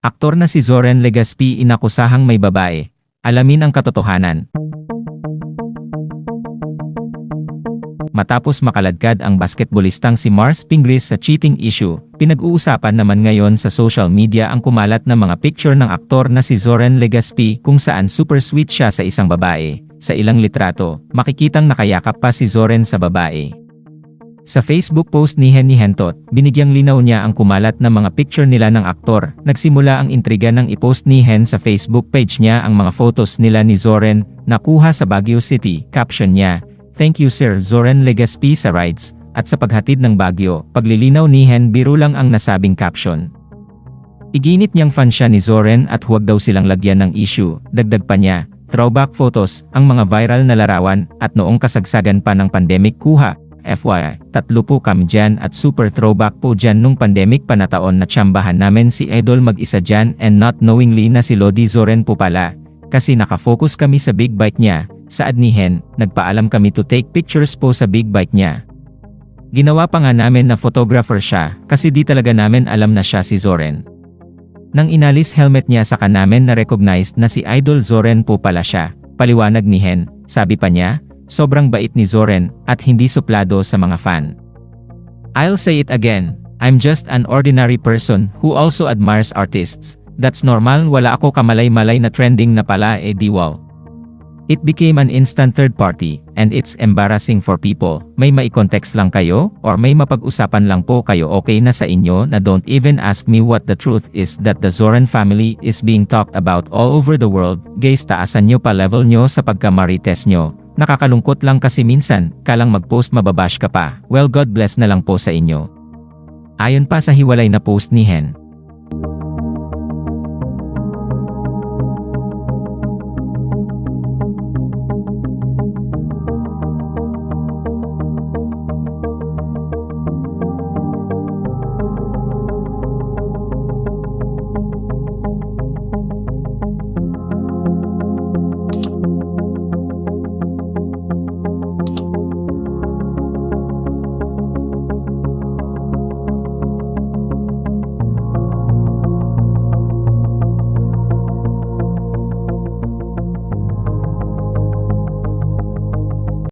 Aktor na si Zoren Legaspi inakusahang may babae. Alamin ang katotohanan. Matapos makaladkad ang basketballistang si Mars Pingris sa cheating issue, pinag-uusapan naman ngayon sa social media ang kumalat na mga picture ng aktor na si Zoren Legaspi kung saan super sweet siya sa isang babae. Sa ilang litrato, makikitang nakayakap pa si Zoren sa babae. Sa Facebook post ni Henny Hentot, binigyang linaw niya ang kumalat na mga picture nila ng aktor. Nagsimula ang intriga ng ipost ni Hen sa Facebook page niya ang mga photos nila ni Zoren, nakuha sa Baguio City. Caption niya, Thank you Sir Zoren Legaspi sa rides, at sa paghatid ng Baguio. Paglilinaw ni Hen biro lang ang nasabing caption. Iginit niyang fan siya ni Zoren at huwag daw silang lagyan ng issue. Dagdag pa niya, throwback photos, ang mga viral na larawan, at noong kasagsagan pa ng pandemic kuha. FYI, tatlo po kami dyan at super throwback po dyan nung pandemic pa na taon tsambahan namin si Idol mag-isa dyan and not knowingly na si Lodi Zoren po pala. Kasi nakafocus kami sa big bike niya, sa adnihen, nagpaalam kami to take pictures po sa big bike niya. Ginawa pa nga namin na photographer siya, kasi di talaga namin alam na siya si Zoren. Nang inalis helmet niya sa kanamin na recognized na si Idol Zoren po pala siya, paliwanag ni Hen, sabi pa niya, sobrang bait ni Zoren, at hindi suplado sa mga fan. I'll say it again, I'm just an ordinary person who also admires artists. That's normal wala ako kamalay-malay na trending na pala eh di wow. It became an instant third party, and it's embarrassing for people. May mai-context lang kayo, or may mapag-usapan lang po kayo okay na sa inyo na don't even ask me what the truth is that the Zoran family is being talked about all over the world. Guys taasan nyo pa level nyo sa pagkamarites nyo. Nakakalungkot lang kasi minsan, kalang mag-post mababash ka pa. Well God bless na lang po sa inyo. Ayon pa sa hiwalay na post ni Hen,